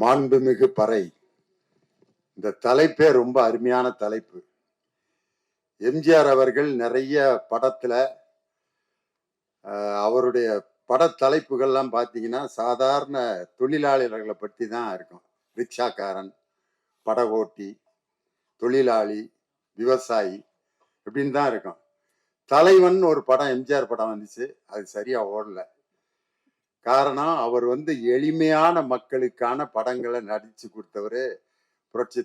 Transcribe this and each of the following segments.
மாண்புமிகு பறை. இந்த தலைப்பே ரொம்ப அருமையான தலைப்பு. எம்ஜிஆர் அவர்கள் நிறைய படத்துல அவருடைய பட தலைப்புகள்லாம் பார்த்தீங்கன்னா சாதாரண தொழிலாளர்களை பற்றி தான் இருக்கும். ரிக்ஷாக்காரன் படகோட்டி தொழிலாளி விவசாயி இப்படின்னு தான் இருக்கும். தலைவன் ஒரு படம் எம்ஜிஆர் படம் வந்துச்சு. அது சரியாக ஓடலை. காரணம் அவர் வந்து எளிமையான மக்களுக்கான படங்களை நடிச்சு கொடுத்தவர் புரட்சி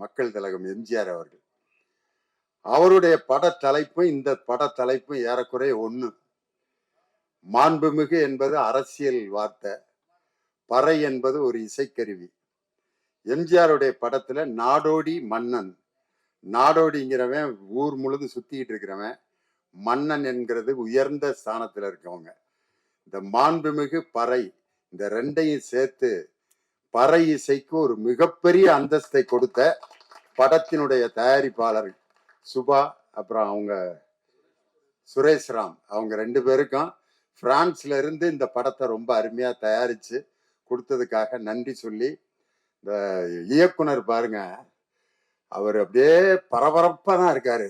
மக்கள் திலகம் எம்ஜிஆர் அவர்கள். அவருடைய பட தலைப்பும் இந்த பட தலைப்பும் ஏறக்குறைய ஒண்ணு. மாண்புமிகு என்பது அரசியல் வார்த்தை பறை என்பது ஒரு இசைக்கருவி. எம்ஜிஆருடைய படத்துல நாடோடி மன்னன் நாடோடிங்கிறவன் ஊர் முழுதும் சுத்திக்கிட்டு இருக்கிறவன் மன்னன் என்கிறது உயர்ந்த ஸ்தானத்துல இருக்கவங்க. இந்த மாண்புமிகு பறை இந்த ரெண்டையும் சேர்த்து பறை இசைக்கு ஒரு மிகப்பெரிய அந்தஸ்தை கொடுத்த படத்தினுடைய தயாரிப்பாளர் சுபா அப்புறம் அவங்க சுரேஷ் ராம். அவங்க ரெண்டு பேருக்கும் பிரான்ஸ்ல இருந்து இந்த படத்தை ரொம்ப அருமையா தயாரிச்சு கொடுத்ததுக்காக நன்றி சொல்லி இந்த இயக்குனர் பாருங்க அவர் அப்படியே பரபரப்பா தான் இருக்காரு.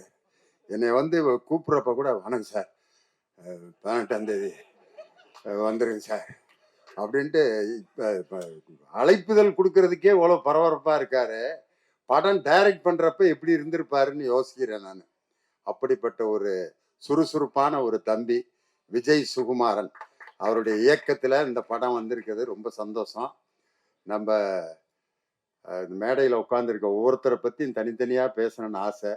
என்னை வந்து கூப்பிடுறப்ப கூட வணக்கம் சார். பதினெட்டாம் தேதி. வந்துருங்க சார். அப்படின்ட்டு இப்போ அழைப்புதல் கொடுக்கறதுக்கே இவ்வளோ பரபரப்பாக இருக்காரு. படம் டைரக்ட் பண்ணுறப்ப எப்படி இருந்திருப்பாருன்னு யோசிக்கிறேன் நான். அப்படிப்பட்ட ஒரு சுறுசுறுப்பான ஒரு தம்பி விஜய் சுகுமாரன். அவருடைய இயக்கத்தில் இந்த படம் வந்திருக்கிறது ரொம்ப சந்தோஷம். நம்ம மேடையில் உட்காந்துருக்க ஒவ்வொருத்தரை பற்றியும் தனித்தனியாக பேசணும்னு ஆசை.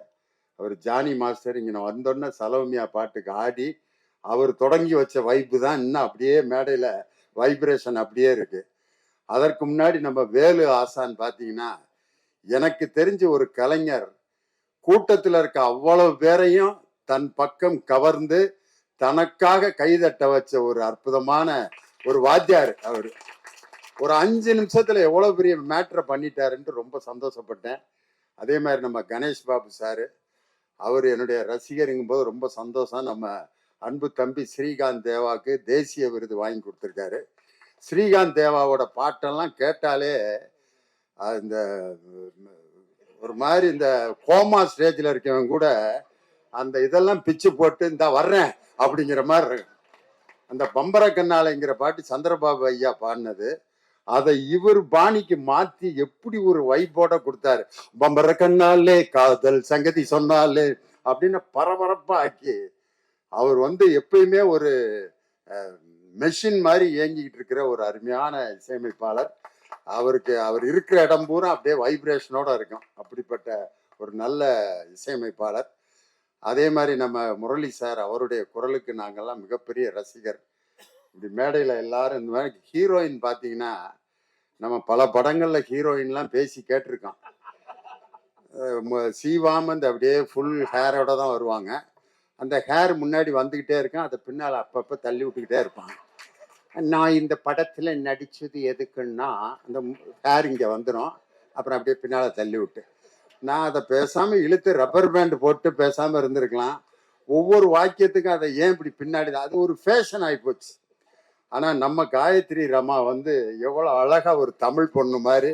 அவர் ஜானி மாஸ்டர் இங்கே நான் வந்தோடனே சலோமியா பாட்டுக்கு ஆடி அவர் தொடங்கி வச்ச வைப்பு தான் இன்னும் அப்படியே மேடையில் வைப்ரேஷன் அப்படியே இருக்கு. அதற்கு முன்னாடி நம்ம வேலு ஆசான் பார்த்தீங்கன்னா எனக்கு தெரிஞ்ச ஒரு கலைஞர் கூட்டத்தில் இருக்க அவ்வளவு பேரையும் தன் பக்கம் கவர்ந்து தனக்காக கைதட்ட வச்ச ஒரு அற்புதமான ஒரு வாத்தியார் அவர். ஒரு அஞ்சு நிமிஷத்துல எவ்வளவு பெரிய மேட்ரை பண்ணிட்டாருன்ட்டு ரொம்ப சந்தோஷப்பட்டேன். அதே மாதிரி நம்ம கணேஷ் பாபு சாரு அவர் என்னுடைய ரசிகருங்கும் போது ரொம்ப சந்தோஷம். நம்ம அன்பு தம்பி ஸ்ரீகாந்த் தேவாக்கு தேசிய விருது வாங்கி கொடுத்துருக்காரு. ஸ்ரீகாந்த் தேவாவோட பாட்டெல்லாம் கேட்டாலே இந்த ஒரு மாதிரி இந்த கோமா ஸ்டேஜில் இருக்கவங்க கூட அந்த இதெல்லாம் பிச்சு போட்டு இந்த வர்றேன் அப்படிங்கிற மாதிரி இருக்கு அந்த பம்பர கண்ணாலைங்கிற பாட்டு சந்திரபாபு ஐயா பாடினது. அதை இவர் பாணிக்கு மாத்தி எப்படி ஒரு வைப்போட கொடுத்தாரு. பம்பர கண்ணாலே காதல் சங்கதி சொன்னாலே அப்படின்னு பரபரப்பாக்கி அவர் வந்து எப்பயுமே ஒரு மெஷின் மாதிரி இயங்கிக்கிட்டு இருக்கிற ஒரு அருமையான இசையமைப்பாளர். அவருக்கு அவர் இருக்கிற இடம் பூரா அப்படியே வைப்ரேஷனோட இருக்கும். அப்படிப்பட்ட ஒரு நல்ல இசையமைப்பாளர். அதே மாதிரி நம்ம முரளி சார் அவருடைய குரலுக்கு நாங்கள்லாம் மிகப்பெரிய ரசிகர். இப்படி மேடையில் எல்லாரும் இந்த மாதிரி ஹீரோயின் பார்த்தீங்கன்னா நம்ம பல படங்களில் ஹீரோயின்லாம் பேசி கேட்டிருக்கோம். சீவாமந்த் அப்படியே ஃபுல் ஹேரோட தான் வருவாங்க. அந்த ஹேர் முன்னாடி வந்துக்கிட்டே இருக்கும் அதை பின்னால் அப்பப்போ தள்ளி விட்டுக்கிட்டே இருப்பாங்க. நான் இந்த படத்தில் நடித்தது எதுக்குன்னா அந்த ஹேர் இங்கே வந்துடும் அப்புறம் அப்படியே பின்னால் தள்ளி விட்டு. நான் அதை பேசாமல் இழுத்து ரப்பர் பேண்ட் போட்டு பேசாமல் இருந்திருக்கலாம். ஒவ்வொரு வாக்கியத்துக்கும் அதை ஏன் இப்படி பின்னாடி அது ஒரு ஃபேஷன் ஆகிப்போச்சு ஆனால் நம்ம காயத்ரி ரமா வந்து எவ்வளோ அழகாக ஒரு தமிழ் பொண்ணு மாதிரி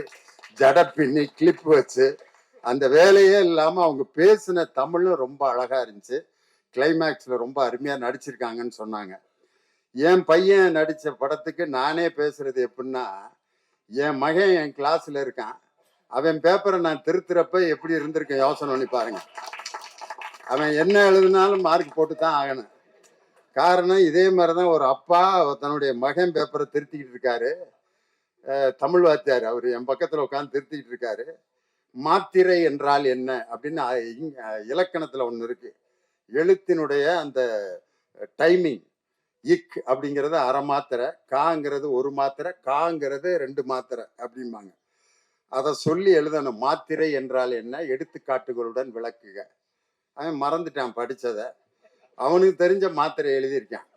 ஜட பின்னி கிளிப் வச்சு அந்த வேலையே இல்லாமல் அவங்க பேசின தமிழும் ரொம்ப அழகாக இருந்துச்சு. கிளைமேக்ஸில் ரொம்ப அருமையாக நடிச்சிருக்காங்கன்னு சொன்னாங்க. என் பையன் நடித்த படத்துக்கு நானே பேசுறது எப்படின்னா என் மகன் என் கிளாஸில் இருக்கான். அவன் பேப்பரை நான் திருத்துறப்ப எப்படி இருந்திருக்கேன் யோசனை பண்ணி பாருங்க. அவன் என்ன எழுதினாலும் மார்க் போட்டு தான் ஆகணும். காரணம் இதே மாதிரி தான் ஒரு அப்பா தன்னுடைய மகன் பேப்பரை திருத்திக்கிட்டு இருக்காரு. தமிழ் வாத்தியார் அவர் என் பக்கத்தில் உட்காந்து திருத்திக்கிட்டு இருக்காரு. மாத்திரை என்றால் என்ன அப்படின்னு இலக்கணத்தில் ஒன்று இருக்குது எழுத்தினுடைய அந்த டைமிங் இக் அப்படிங்கிறது அரை மாத்திரை காங்கிறது ஒரு மாத்திரை காங்கிறது ரெண்டு மாத்திரை அப்படிம்பாங்க. அதை சொல்லி எழுதணும். மாத்திரை என்றால் என்ன? எடுத்துக்காட்டுகளுடன் விளக்குக. அவன் மறந்துட்டான் படித்ததை அவனுக்கு தெரிஞ்ச மாத்திரை எழுதியிருக்கான்.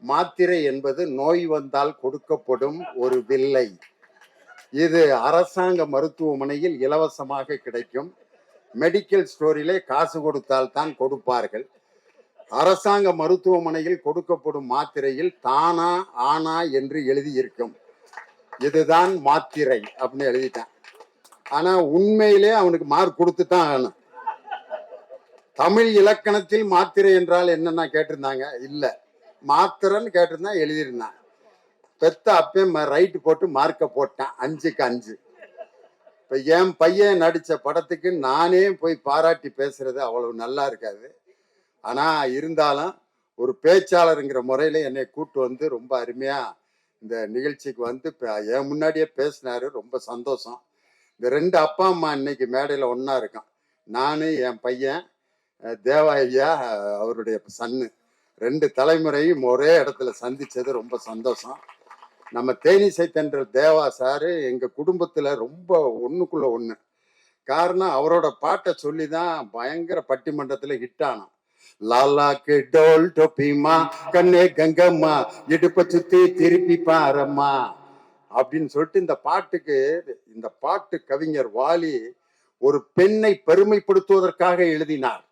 மாத்திரை என்பது நோய் வந்தால் கொடுக்கப்படும் ஒரு வில்லை. இது அரசாங்க மருத்துவமனையில் இலவசமாக கிடைக்கும். மெடிக்கல் ஸ்டோரிலே காசு கொடுத்தால் தான் கொடுப்பார்கள். அரசாங்க மருத்துவமனையில் கொடுக்கப்படும் மாத்திரையில் தானா ஆனா என்று எழுதியிருக்கும். இதுதான் மாத்திரை அப்படின்னு எழுதிட்டான். ஆனா உண்மையிலே அவனுக்கு மார்க் கொடுத்து தான் ஆகணும். தமிழ் இலக்கணத்தில் மாத்திரை என்றால் என்னன்னா கேட்டிருந்தாங்க? இல்ல. மாத்திரைன்னு கேட்டிருந்தா எழுதியிருந்தான். பெத்த அப்பே ரைட்டு போட்டு மார்க்கை போட்டான். அஞ்சுக்கு அஞ்சு. இப்ப என் பையன் நடிச்ச படத்துக்கு நானே போய் பாராட்டி பேசுறது அவ்வளவு நல்லா இருக்காது. ஆனா இருந்தாலும் ஒரு பேச்சாளருங்கிற முறையில என்னை கூட்டு வந்து ரொம்ப அருமையா இந்த நிகழ்ச்சிக்கு வந்து என் முன்னாடியே பேசினாரு ரொம்ப சந்தோஷம். இந்த ரெண்டு அப்பா அம்மா இன்னைக்கு மேடையில ஒன்றா இருக்கான். நான் என் பையன் தேவாய்யா அவருடைய சன்னு. ரெண்டு தலைமுறையும் ஒரே இடத்துல சந்திச்சது ரொம்ப சந்தோஷம். நம்ம தேனிசை தென்றல் தேவா சாரு எங்க குடும்பத்துல ரொம்ப ஒண்ணுக்குள்ள ஒண்ணு. காரணம் அவரோட பாட்டை சொல்லி தான் பயங்கர பட்டிமன்றத்துல ஹிட் ஆனான். லாலாக்கு டோல் டொப்பிமா கண்ணே கங்கம்மா இடுப்ப சுத்தி திருப்பி பாரம்மா அப்படின்னு சொல்லிட்டு இந்த பாட்டுக்கு இந்த பாட்டு கவிஞர் வாலி ஒரு பெண்ணை பெருமைப்படுத்துவதற்காக எழுதினார்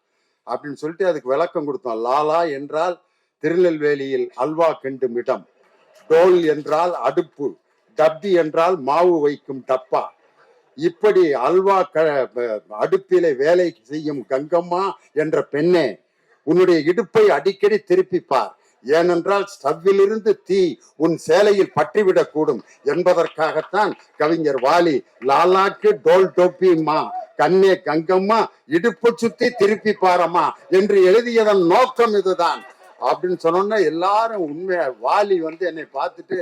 அப்படின்னு சொல்லிட்டு அதுக்கு விளக்கம் கொடுத்தோம். லாலா என்றால் திருநெல்வேலியில் அல்வா கெண்டும் இடம். டோல் என்றால் அடுப்பு டப்பி என்றால் மாவு வைக்கும் டப்பா. இப்படி அல்வா க அடுப்பிலே வேலை செய்யும் கங்கம்மா என்ற பெண்ணே உன்னுடைய இடுப்பை அடிக்கடி திருப்பி பார் ஏனென்றால் ஸ்டவ்விலிருந்து தீ உன் சேலையில் பற்றிவிடக்கூடும் என்பதற்காகத்தான் கவிஞர் வாலி லாலாக்கு டோல் டோப்பிம்மா கண்ணே கங்கம்மா இடுப்பு சுத்தி திருப்பி பாரம்மா என்று எழுதியதன் நோக்கம் இதுதான். அப்படின்னு சொன்னோன்னா எல்லாரும் உண்மையா வாலி வந்து என்னை பார்த்துட்டு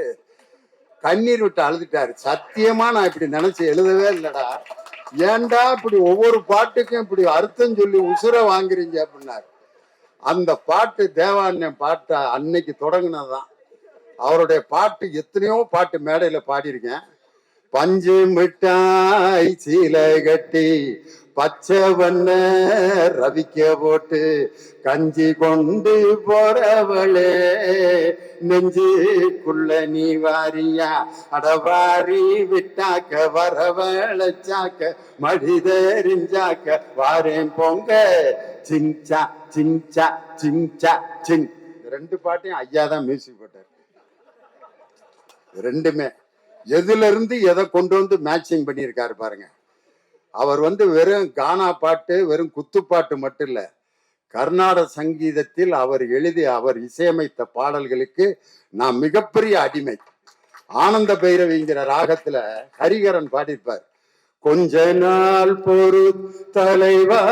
கண்ணீர் விட்டு அழுதுட்டாரு. சத்தியமா நான் இப்படி நினைச்சு எழுதவே இல்லடா. ஏன்டா இப்படி ஒவ்வொரு பாட்டுக்கும் இப்படி அர்த்தம் சொல்லி உசுர வாங்குறீங்க அப்படின்னாரு. அந்த பாட்டு தேவாண்யம் பாட்டை அன்னைக்கு தொடங்கினதுதான். அவருடைய பாட்டு எத்தனையோ பாட்டு மேடையில பாடியிருக்கேன். பஞ்சு மிட்டாய் சீலை கட்டி பச்சை வண்ண ரவிக்க போட்டு கஞ்சி கொண்டு போறவளே. நெஞ்சுக்குள்ள நீ வாரியா அடவாரி விட்டாக்க வரவழைச்சாக்க மடிதறிஞ்சாக்க வாரேன் பொங்க. சிங்சா சிங்சா சிங்சா சிங் ரெண்டு பாட்டையும் ஐயா தான் மியூசிக் போட்டார். ரெண்டுமே. எதுல இருந்து எதை கொண்டு வந்து மேட்சிங் பண்ணியிருக்காரு பாருங்க. அவர் வந்து வெறும் கானா பாட்டு வெறும் குத்துப்பாட்டு மட்டும் இல்ல கர்நாடக சங்கீதத்தில் அவர் எழுதி அவர் இசையமைத்த பாடல்களுக்கு நான் மிகப்பெரிய அடிமை. ஆனந்த பைரவிங்கிற ராகத்துல ஹரிகரன் பாடியிருப்பார். கொஞ்ச நாள் பொறு தலைவா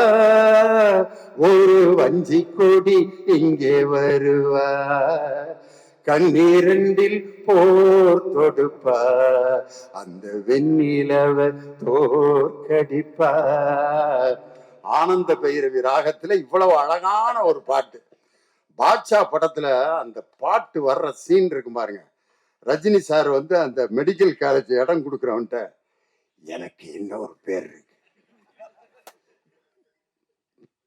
ஒரு வஞ்சி கொடி இங்கே வருவா. கண்ணீரண்டில் போர் தொடுப்பா அந்த வெண்ணிலவ தோற்கடிப்பா ஆனந்த பைரவி ராகத்துல இவ்வளவு அழகான ஒரு பாட்டு. பாட்ஷா படத்துல அந்த பாட்டு வர்ற சீன் இருக்கு பாருங்க. ரஜினி சார் வந்து அந்த மெடிக்கல் காலேஜ் இடம் கொடுக்குறவன்ட்ட எனக்கு இன்னொரு பேர் இருக்கு.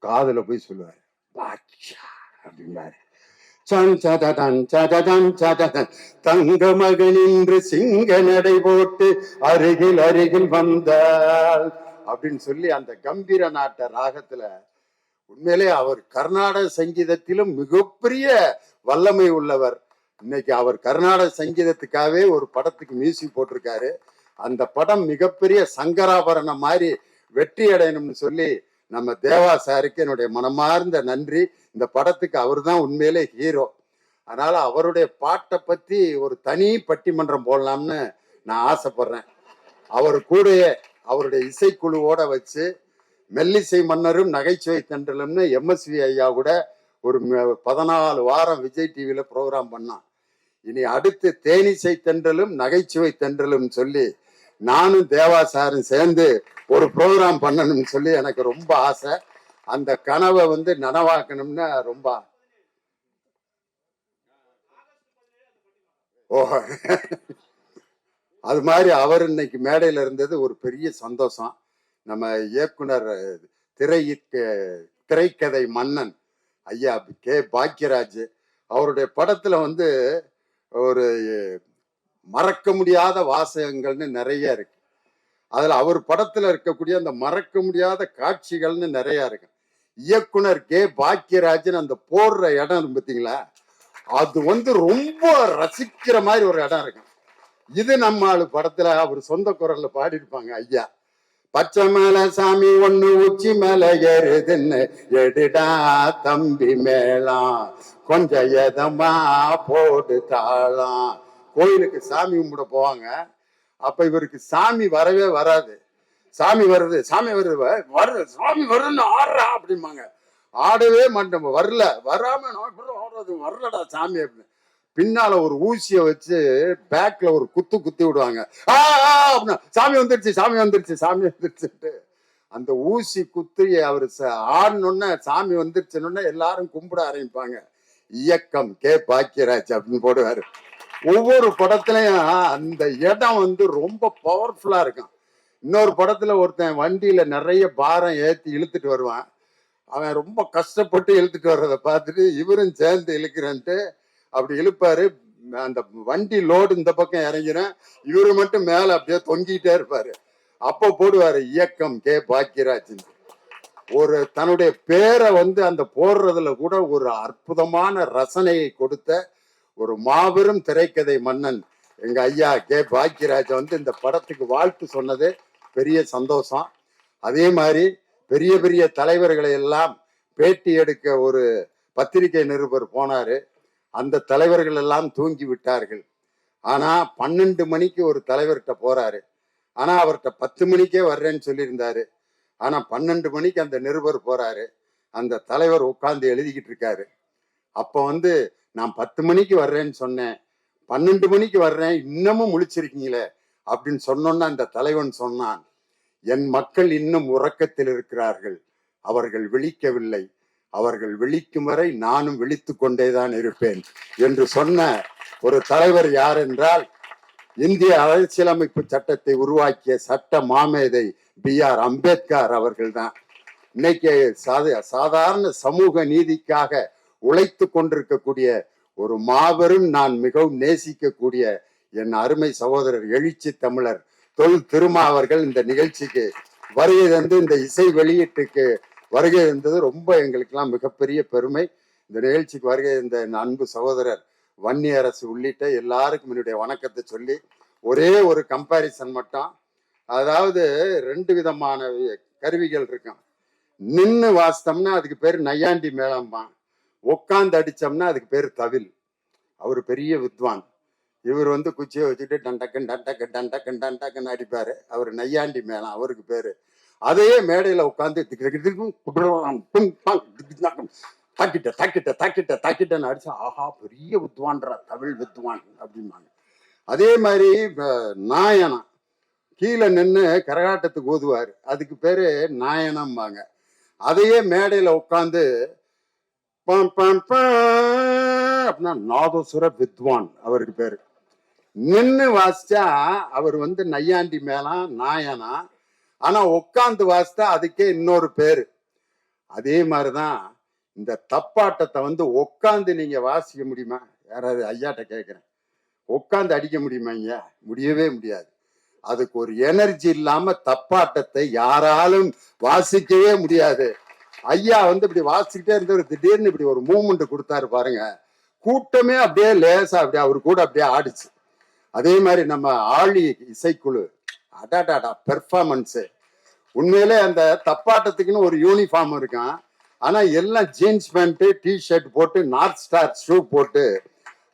காதுல போய் சொல்லுவாரு பாட்ஷா அப்படின்னாரு தங்க மகள் என்று சிங்க நடை போட்டு அருகில் அருகில் வந்தாள். அப்படின்னு சொல்லி அந்த கம்பீர நாட்ட ராகத்துல உண்மையிலே அவர் கர்நாடக சங்கீதத்திலும் மிகப்பெரிய வல்லமை உள்ளவர். இன்னைக்கு அவர் கர்நாடக சங்கீதத்துக்காகவே ஒரு படத்துக்கு மியூசிக் போட்டிருக்காரு. அந்த படம் மிகப்பெரிய சங்கராபரணம் மாதிரி வெற்றி அடையணும்னு சொல்லி நம்ம தேவா சாருக்கு என்னுடைய மனமார்ந்த நன்றி. இந்த படத்துக்கு அவர் தான் உண்மையிலே ஹீரோ அதனால அவருடைய பாட்டை பத்தி ஒரு தனி பட்டிமன்றம் போடலாம்னு நான் ஆசைப்படுறேன். அவர் கூடயே அவருடைய இசைக்குழுவோட வச்சு மெல்லிசை மன்னரும் நகைச்சுவை தென்றலும்னு எம்எஸ்வி ஐயா கூட ஒரு பதினாலு வாரம் விஜய் டிவியில ப்ரோக்ராம் பண்ணான். இனி அடுத்து தேனிசை தென்றலும் நகைச்சுவை தென்றலும் சொல்லி நானும் தேவா சாரும் சேர்ந்து ஒரு ப்ரோக்ராம் பண்ணணும்னு சொல்லி எனக்கு ரொம்ப ஆசை. அந்த கனவை வந்து நனவாக்கணும்னு ரொம்ப ஓ. அது மாதிரி அவர் இன்னைக்கு மேடையில் இருந்தது ஒரு பெரிய சந்தோஷம். நம்ம இயக்குனர் திரை திரைக்கதை மன்னன் ஐயா கே. பாக்யராஜ் அவருடைய படத்தில் வந்து ஒரு மறக்க முடியாத வாசகங்கள்னு நிறைய இருக்கு. அதுல அவர் படத்துல இருக்கக்கூடிய அந்த மறக்க முடியாத காட்சிகள்னு நிறைய இருக்கு. இயக்குனர் கே பாக்கியராஜன் அந்த போடுற இடம் பார்த்தீங்களா அது வந்து ரொம்ப ரசிக்கிற மாதிரி ஒரு இடம் இருக்கு. இது நம்ம ஆளு படத்துல அவர் சொந்த குரல்ல பாடிருப்பாங்க ஐயா பச்சை மேல சாமி ஒண்ணு உச்சி மேல ஏறுதுன்னு எடுடா தம்பி மேலாம் கொஞ்சம் எதமா போடு தாளாம் கோயிலுக்கு சாமி கும்பிட போவாங்க. அப்ப இவருக்கு சாமி வரவே வராது. சாமி வருது சாமி வருது வருது சாமி வருதுன்னு ஆடுறா அப்படிம்பாங்க. ஆடவே மாட்டோம் வரல. வராம ஆடுறது? வரலடா சாமி அப்படின்னு. பின்னால ஒரு ஊசியை வச்சு பேக்ல ஒரு குத்து குத்தி விடுவாங்க. ஆ, ஆ, அப்படின்னா, சாமி வந்துருச்சு சாமி வந்துருச்சு சாமி வந்துருச்சுட்டு அந்த ஊசி குத்தி அவர் ஆடணுன்னு சாமி வந்துருச்சுன்னு எல்லாரும் கும்பிட ஆரம்பிப்பாங்க. இயக்கம் கே பாக்கியராஜ் அப்படின்னு போடுவாரு. ஒவ்வொரு படத்துலயும் அந்த இடம் வந்து ரொம்ப பவர்ஃபுல்லா இருக்கும். இன்னொரு படத்துல ஒருத்தன் வண்டியில நிறைய பாரம் ஏத்தி இழுத்துட்டு வருவான். அவன் ரொம்ப கஷ்டப்பட்டு இழுத்துட்டு வர்றதை பார்த்துட்டு இவரும் சேர்ந்து இழுக்கிறன்ட்டு அப்படி இழுப்பாரு. அந்த வண்டி லோடு இந்த பக்கம் இறங்கிடும் இவரு மட்டும் மேல அப்படியே தொங்கிட்டே இருப்பாரு. அப்ப போடுவாரு இயக்கம் கே. பாக்கியராஜன். ஒரு தன்னுடைய பேரை வந்து அந்த போடுறதுல கூட ஒரு அற்புதமான ரசனையை கொடுத்த ஒரு மாபெரும் திரைக்கதை மன்னன் எங்க ஐயா கே பாக்கியராஜ் வந்து இந்த படத்துக்கு வாழ்த்து சொன்னது பெரிய சந்தோஷம். அதே மாதிரி பெரிய பெரிய தலைவர்களை எல்லாம் பேட்டி எடுக்க ஒரு பத்திரிகை நிருபர் போனாரு. அந்த தலைவர்கள் எல்லாம் தூங்கி விட்டார்கள். ஆனா பன்னெண்டு மணிக்கு ஒரு தலைவர்கிட்ட போறாரு. ஆனா அவர்கிட்ட பத்து மணிக்கே வர்றேன்னு சொல்லியிருந்தாரு. ஆனா பன்னெண்டு மணிக்கு அந்த நிருபர் போறாரு. அந்த தலைவர் உட்கார்ந்து எழுதிக்கிட்டு இருக்காரு. அப்போ வந்து நான் பத்து மணிக்கு வர்றேன்னு சொன்னேன். பன்னெண்டு மணிக்கு வர்றேன். இன்னமும் முழிச்சிருக்கீங்களே? அப்படின்னு சொன்னோன்னா அந்த தலைவன் சொன்னான். என் மக்கள் இன்னும் உறக்கத்தில் இருக்கிறார்கள். அவர்கள் விழிக்கவில்லை. அவர்கள் விழிக்கும் வரை நானும் விழித்து கொண்டேதான் இருப்பேன் என்று சொன்ன ஒரு தலைவர் யார் என்றால் இந்திய அரசியலமைப்பு சட்டத்தை உருவாக்கிய சட்ட மாமேதை பி. ஆர். அம்பேத்கர் அவர்கள்தான். இன்னைக்கு சாத சாதாரண சமூக நீதிக்காக உழைத்து கொண்டிருக்கக்கூடிய ஒரு மாபெரும் நான் மிகவும் நேசிக்கக்கூடிய என் அருமை சகோதரர் எழுச்சி தமிழர் தொல் திருமா அவர்கள் இந்த நிகழ்ச்சிக்கு வருகை தந்து இந்த இசை வெளியீட்டுக்கு வருகை தந்தது. ரொம்ப எங்களுக்கெல்லாம் மிகப்பெரிய பெருமை. இந்த நிகழ்ச்சிக்கு வருகை தந்த என் அன்பு சகோதரர் வன்னி அரசு உள்ளிட்ட எல்லாருக்கும் என்னுடைய வணக்கத்தை சொல்லி ஒரே ஒரு கம்பாரிசன் மட்டும். அதாவது ரெண்டு விதமான கருவிகள் இருக்கும். நின்று வாசித்தோம்னா அதுக்கு பேர் நையாண்டி மேளம்பான். உட்காந்து அடிச்சோம்னா அதுக்கு பேர் தவில் அவர் பெரிய வித்வான் இவர் வந்து குச்சியை வச்சுட்டு டண்டக்கன் டண்டக்கன் டண்டக்கன் டண்டக்கன் அடிப்பார் அவர் நையாண்டி மேலாம் அவருக்கு பேர் அதையே மேடையில் உட்காந்து தாக்கிட்ட தாக்கிட்ட தாக்கிட்ட தாக்கிட்டன்னு அடிச்சு ஆஹா பெரிய வித்வான்றா தமிழ் வித்வான் அப்படிம்பாங்க அதே மாதிரி இப்போ நாயனா கீழே நின்று கரகாட்டத்துக்கு ஓதுவார் அதுக்கு பேர் நாயனம்பாங்க அதையே மேடையில் உட்காந்து அப்படின்னா நாதோசுர வித்வான் அவருக்கு பேரு. நின்று வாசிச்சா அவர் வந்து நையாண்டி மேலாம் நாயனா. ஆனா உட்காந்து வாசித்தா அதுக்கே இன்னொரு பேரு. அதே மாதிரிதான் இந்த தப்பாட்டத்தை வந்து உட்காந்து நீங்க வாசிக்க முடியுமா? யாராவது ஐயாட்ட கேட்கிறேன் உட்காந்து அடிக்க முடியுமா ஐயா முடியவே முடியாது. அதுக்கு ஒரு எனர்ஜி இல்லாம தப்பாட்டத்தை யாராலும் வாசிக்கவே முடியாது. ஐயா வந்து இப்படி வாசிக்கிட்டே இருந்தவர் திடீர்னு இப்படி ஒரு மூமெண்ட் கொடுத்தாரு பாருங்க. கூட்டமே அப்படியே லேசா அப்படியே அவர் கூட அப்படியே ஆடிச்சு. அதே மாதிரி நம்ம ஆழி இசைக்குழு அடாடாடா பெர்ஃபார்மன்ஸு உண்மையிலே அந்த தப்பாட்டத்துக்குன்னு ஒரு யூனிஃபார்ம் இருக்கும் ஆனா எல்லாம் ஜீன்ஸ் பேண்ட்டு டி ஷர்ட் போட்டு நார்த் ஸ்டார் ஷூ போட்டு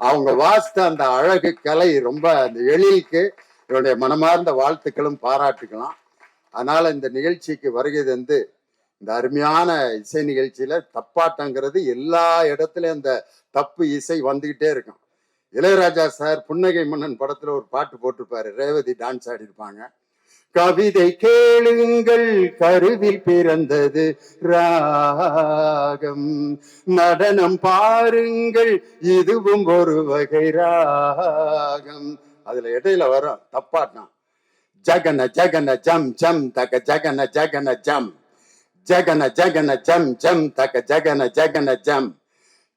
அவங்க வாசித்த அந்த அழகு கலை ரொம்ப அந்த எழிலுக்கு என்னுடைய மனமார்ந்த வாழ்த்துக்களும் பாராட்டுக்கலாம் அதனால இந்த நிகழ்ச்சிக்கு வருகை வந்து இந்த அருமையான இசை நிகழ்ச்சியில தப்பாட்டங்கிறது எல்லா இடத்துலயும் அந்த தப்பு இசை வந்துகிட்டே இருக்கும். இளையராஜா சார் புன்னகை மன்னன் படத்துல ஒரு பாட்டு போட்டிருப்பாரு ரேவதி டான்ஸ் ஆடி இருப்பாங்க கவிதை கேளுங்கள் கருவில் பிறந்தது ராகம். நடனம் பாருங்கள் இதுவும் ஒரு வகை ராகம். அதுல இடையில வரும் தப்பாட்டம். ஜகன ஜகன ஜம் ஜம் தக ஜகன ஜகன ஜம். ஜகன ஜகன ஜம் ஜம் தக ஜகன ஜகன ஜம்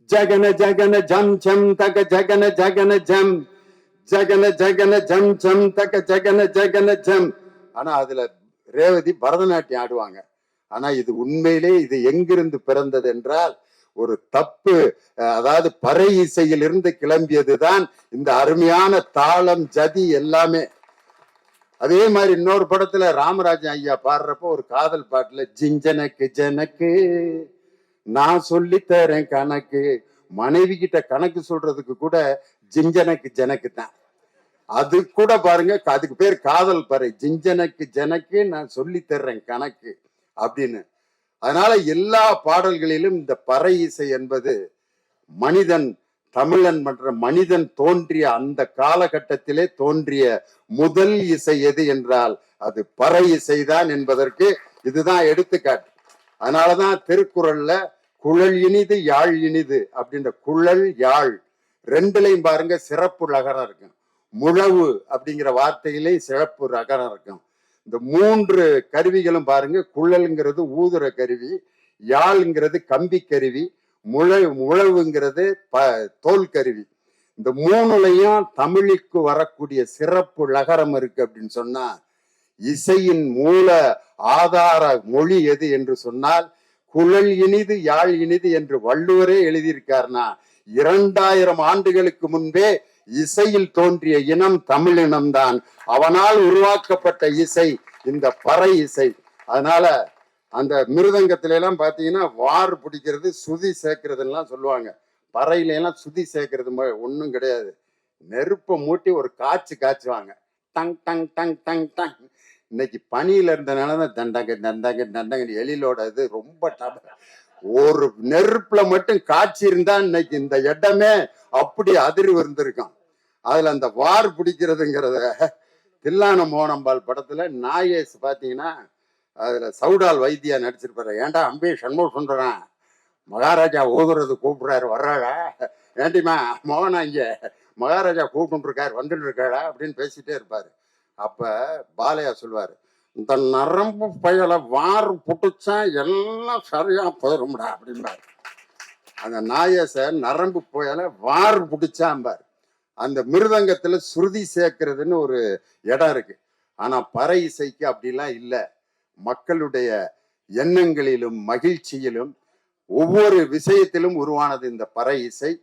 ஜகன ஜகன ஜம் ஜம் தக ஜகன ஜகன ஜம் ஜகன ஜகன ஜம் ஜம் தக ஜகன ஜகன ஜம் ஆனா அதுல ரேவதி பரதநாட்டியம் ஆடுவாங்க. ஆனா இது உண்மையிலே இது எங்கிருந்து பிறந்தது என்றால் ஒரு தப்பு அதாவது பறை இசையிலிருந்து கிளம்பியதுதான் இந்த அருமையான தாளம் ஜதி எல்லாமே. அதே மாதிரி இன்னொரு படத்துல ராமராஜன் ஐயா பாடுறப்போ ஒரு காதல் பாட்டுல ஜிஞ்சனக்கு ஜனக்கு நான் சொல்லித்தரேன் கணக்கு. மனைவி கிட்ட கணக்கு சொல்றதுக்கு கூட ஜிஞ்சனக்கு ஜனக்கு தான். அது கூட பாருங்க அதுக்கு பேர் காதல் பறை. ஜிஞ்சனக்கு ஜனக்கு நான் சொல்லி தர்றேன் கணக்கு. அப்படின்னு. அதனால எல்லா பாடல்களிலும் இந்த பறை இசை என்பது மனிதன் தமிழன் மற்ற மனிதன் தோன்றிய அந்த காலகட்டத்திலே தோன்றிய முதல் இசை எது என்றால் அது பறை இசைதான் என்பதற்கு இதுதான் எடுத்துக்காட்டு. அதனாலதான் திருக்குறள்ல குழல் இனிது யாழ் இனிது அப்படின்ற குழல் யாழ் ரெண்டுலையும் பாருங்க சிறப்பு ரகரம் இருக்கும். முழவு அப்படிங்கிற வார்த்தையிலே சிறப்பு ரகரம் இருக்கும். இந்த மூன்று கருவிகளும் பாருங்க குழல்ங்கிறது ஊதுற கருவி யாழ்ங்கிறது கம்பி கருவி முழ முழவுங்கிறது ப தோல் கருவி. இந்த மூணுலையும் தமிழுக்கு வரக்கூடிய சிறப்பு லகரம் இருக்கு அப்படின்னு சொன்னா இசையின் மூல ஆதார மொழி எது என்று சொன்னால் குழல் இனிது யாழ் இனிது என்று வள்ளுவரே எழுதியிருக்காருனா இரண்டாயிரம் ஆண்டுகளுக்கு முன்பே இசையில் தோன்றிய இனம் தமிழ் இனம்தான். அவனால் உருவாக்கப்பட்ட இசை இந்த பறை இசை. அதனால அந்த மிருதங்கத்துல எல்லாம் பாத்தீங்கன்னா வார் பிடிக்கிறது சுதி சேர்க்கறதுலாம் சொல்லுவாங்க. பறையில எல்லாம் சுதி சேர்க்கறது ஒன்றும் கிடையாது. நெருப்பை மூட்டி ஒரு காய்ச்சி காய்ச்சுவாங்க டங் டங் டங் டங் டங். இன்னைக்கு பனியில இருந்தனால தான் தண்டங்க தண்டங்க தண்டங்க எழிலோட இது ரொம்ப ஒரு நெருப்புல மட்டும் காய்ச்சி இருந்தா இன்னைக்கு இந்த இடமே அப்படி அதிர்வு இருந்திருக்கும். அதுல அந்த வார் பிடிக்கிறதுங்கிறத தில்லான மோனம்பால் படத்துல நாயேஸ் பாத்தீங்கன்னா அதில் சவுடால் வைத்தியா நடிச்சிருப்பாரு. ஏன்டா அம்பே சண்முக சுந்தரன் மகாராஜா ஓதுறது கூப்பிட்றாரு. வர்றாளா? ஏண்டிமா மோகனா இங்கே? மகாராஜா கூப்பிட்டுருக்கார் வந்துட்டு இருக்காளா அப்படின்னு பேசிகிட்டே இருப்பார். அப்போ பாலையா சொல்லுவார் இந்த நரம்பு பயலை வார் புட்டுச்சா எல்லாம் சரியாக போயிடும்டா அப்படின்பார் அந்த நாயச நரம்பு புயலை வார் புடிச்சாம்பார் அந்த மிருதங்கத்தில் சுருதி சேர்க்கறதுன்னு ஒரு இடம் இருக்குது ஆனால் பறை இசைக்கு அப்படிலாம் இல்லை. மக்களுடைய எண்ணங்களிலும் மகிழ்ச்சியிலும் ஒவ்வொரு விஷயத்திலும் உருவானது இந்த பறை இசை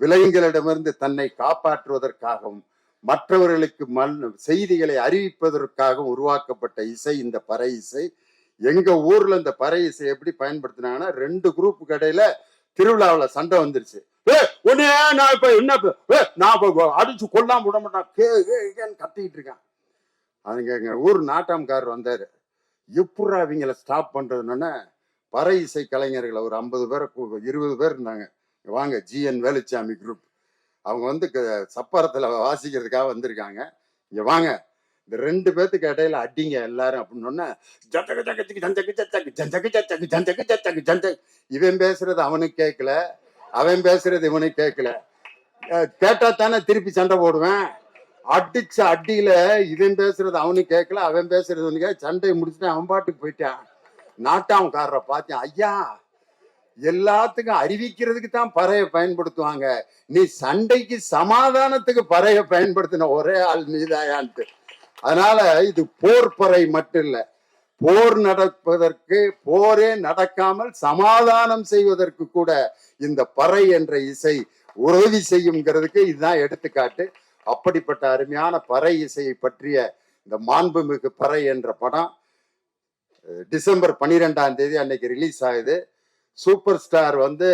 விலங்குகளிடமிருந்து தன்னை காப்பாற்றுவதற்காகவும் மற்றவர்களுக்கு மண் செய்திகளை அறிவிப்பதற்காகவும் உருவாக்கப்பட்ட இசை இந்த பறை இசை எங்க ஊர்ல இந்த பறை இசை எப்படி பயன்படுத்தினாங்கன்னா ரெண்டு குரூப் கடையில திருவிழாவுல சண்டை வந்துருச்சு. ஏ உடனே நான் இப்ப என்ன நான் அடிச்சு கொல்லாம விட மாட்டான். கே கே, கத்திக்கிட்டு இருக்கான். அதுங்க எங்க ஊர் நாட்டாம்கார் வந்தாரு. எப்படா அவங்கள ஸ்டாப் பண்ணுறதுன்னா பற இசை கலைஞர்கள் ஒரு ஐம்பது பேரை இருபது பேர் இருந்தாங்க. வாங்க ஜிஎன் வேலுச்சாமி குரூப் அவங்க வந்து சப்பரத்தில் வாசிக்கிறதுக்காக வந்திருக்காங்க. இங்கே வாங்க. இந்த ரெண்டு பேர்த்துக்கு இடையில அடிங்க எல்லாரும் அப்படின்னு இவன் பேசுறது அவனுக்கு கேட்கல அவன் பேசுறது இவனுக்கு கேட்கல கேட்டா தானே திருப்பி சண்டை போடுவேன். அடிச்ச அடியில இவன் பேசுறது அவனும் கேட்கல அவன் பேசுறது இவனுக்கு சண்டையை முடிச்சுட்டு அவன் பாட்டுக்கு போயிட்டான். நாட்டாம்காரரை பார்த்தேன். ஐயா எல்லாத்துக்கும் அறிவிக்கிறதுக்கு தான் பறைய பயன்படுத்துவாங்க. நீ சண்டைக்கு சமாதானத்துக்கு பறைய பயன்படுத்தின ஒரே ஆள் நீதாயான்ட்டு. அதனால இது போர் பறை மட்டும் இல்லை போர் நடப்பதற்கு போரே நடக்காமல் சமாதானம் செய்வதற்கு கூட இந்த பறை என்ற இசை உதவி செய்யுங்கிறதுக்கு இதுதான் எடுத்துக்காட்டு. அப்படிப்பட்ட அருமையான பறை இசையை பற்றிய இந்த மாண்புமிகு பறை என்ற படம் டிசம்பர் பன்னிரெண்டாம் தேதி அன்னைக்கு ரிலீஸ் ஆகுது. சூப்பர் ஸ்டார் வந்து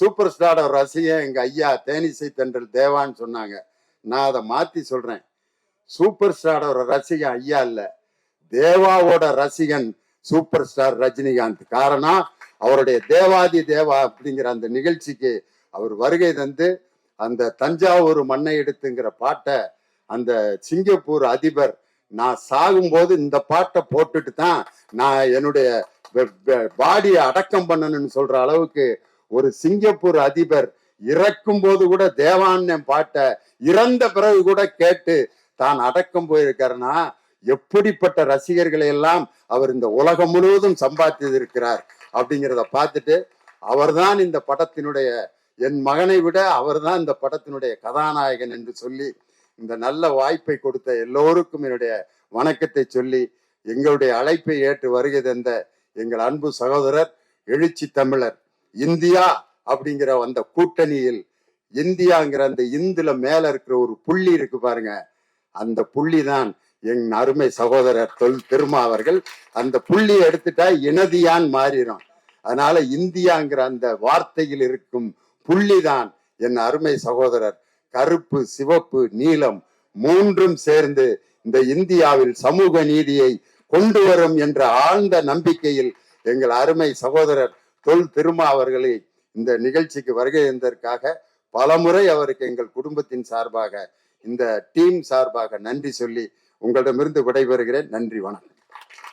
சூப்பர் ஸ்டாரோட ரசிகன் எங்கள் ஐயா தேனிசை தென்றல் தேவான்னு சொன்னாங்க. நான் அதை மாற்றி சொல்கிறேன் சூப்பர் ஸ்டாரோட ரசிகன் ஐயா இல்லை. தேவாவோட ரசிகன் சூப்பர் ஸ்டார் ரஜினிகாந்த். காரணம் அவருடைய தேவாதி தேவா அப்படிங்கிற அந்த நிகழ்ச்சிக்கு அவர் வருகை தந்து அந்த தஞ்சாவூர் மண்ணை எடுத்துங்கிற பாட்டை அந்த சிங்கப்பூர் அதிபர் நான் சாகும்போது இந்த பாட்டை போட்டுட்டு தான் நான் என்னுடைய பாடியை அடக்கம் பண்ணணும்னு சொல்ற அளவுக்கு ஒரு சிங்கப்பூர் அதிபர் இறக்கும் போது கூட தேவான்யம் பாட்டை இறந்த பிறகு கூட கேட்டு தான் அடக்கம் போயிருக்காருன்னா எப்படிப்பட்ட ரசிகர்களை எல்லாம் அவர் இந்த உலகம் முழுவதும் சம்பாதித்திருக்கிறார் அப்படிங்கிறத பார்த்துட்டு அவர்தான் இந்த படத்தினுடைய என் மகனை விட அவர்தான் இந்த படத்தினுடைய கதாநாயகன் என்று சொல்லி இந்த நல்ல வாய்ப்பை கொடுத்த எல்லோருக்கும் என்னுடைய வணக்கத்தை சொல்லி எங்களுடைய அழைப்பை ஏற்று வருகை தந்த எங்கள் அன்பு சகோதரர் எழுச்சி தமிழர் இந்தியா அப்படிங்கிற அந்த கூட்டணியில் இந்தியாங்கிற அந்த இந்துல மேல இருக்கிற ஒரு புள்ளி இருக்கு பாருங்க. அந்த புள்ளி தான் என் அருமை சகோதரர் தொல் திருமா அவர்கள். அந்த புள்ளியை எடுத்துட்டா இனதியான் மாறிடும். அதனால இந்தியாங்கிற அந்த வார்த்தையில் இருக்கும் புள்ளிதான். என் அருமை சகோதரர் கருப்பு சிவப்பு நீலம் மூன்றும் சேர்ந்து இந்த இந்தியாவில் சமூக நீதியை கொண்டு வரும் என்ற ஆழ்ந்த நம்பிக்கையில் எங்கள் அருமை சகோதரர் தொல் திருமா அவர்களை இந்த நிகழ்ச்சிக்கு வருகை இருந்ததற்காக பலமுறை அவருக்கு எங்கள் குடும்பத்தின் சார்பாக இந்த டீம் சார்பாக நன்றி சொல்லி உங்களிடமிருந்து விடைபெறுகிறேன். நன்றி வணக்கம்.